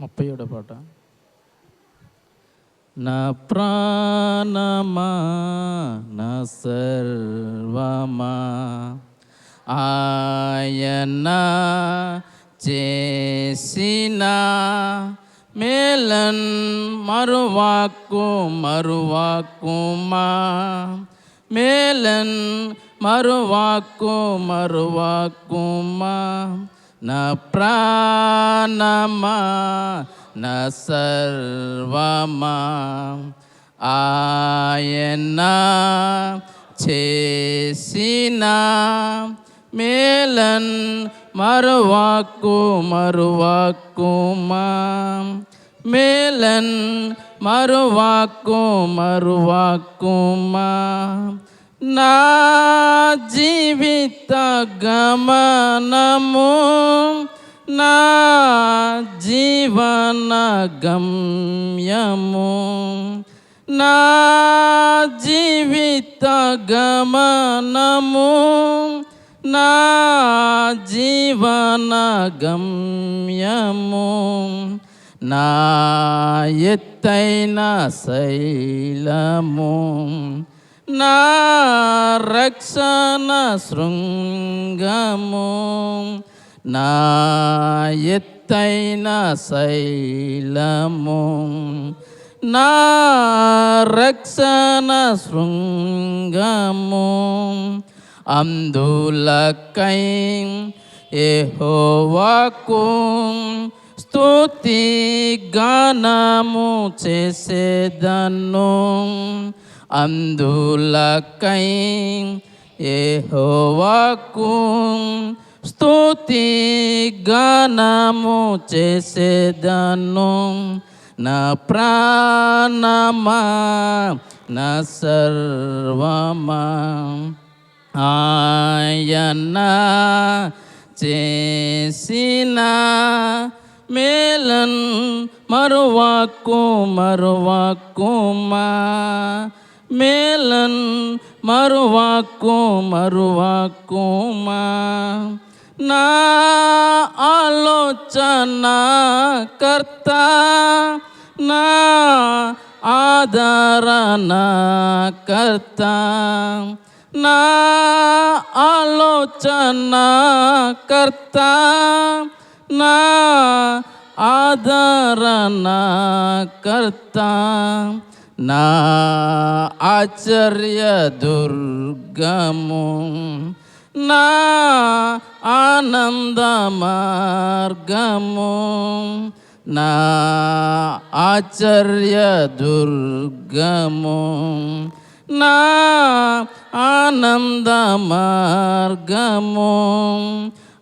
ముప్పై ఏడో పాట. నా ప్రాణమా నా సర్వమా ఆయన చేసిన మేలన్ మరువాకు మరువాకుమా మేలన్ మరువాకు మరువాకుమా నా ప్రాణమా నా సర్వమా ఆయన చేసిన మేలన్ మరువాకు మరువాకుమా మేలన్ మరువాకు మరువాకుమా నా జీవిత గమనము నా జీవన గమ్యము నా జీవిత గమనము నా జీవన గమ్యము నా ఎత్తైన శైలము. నా రక్షణ శృంగము నా ఎత్తైన శైలము నా రక్షణ శృంగము. అందులకై ఏహోవాకు స్తుతి గానము చేసేదను. అందులకై ఏహోవాకు స్తుతి గానము చేసేదను. నా ప్రాణమా నా సర్వమా. ఆయన చేసిన మేలన్ మరువాకు మరువాకుమా. మేలన్ మరువాకు మరువాకుమా నా ఆలోచన కర్త నా ఆదరణ కర్త నా ఆలోచన కర్త నా ఆదరణ కర్త నా ఆశ్చర్య దుర్గము నా ఆనంద మార్గము నా ఆశ్చర్య దుర్గము నా ఆనంద మార్గము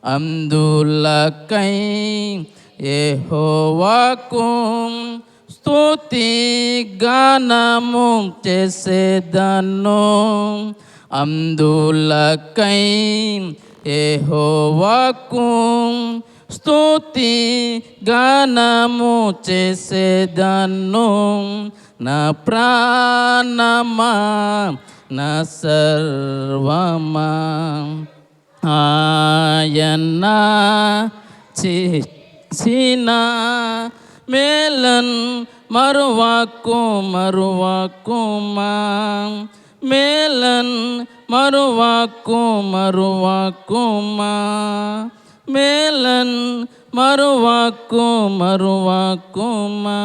అందులకై ఏ హోవాకు స్తుతి గానము చేసేదను. అందులకై ఏహోవాకు స్తుతి గానము చేసేదను. నా ప్రాణమా నా సర్వమా. ఆయన చేసిన మేలన్ మరువాకు మరువాకుమా మేలన్ మరువాకు మరువాకుమా మేలన్ మరువాకు మరువాకుమా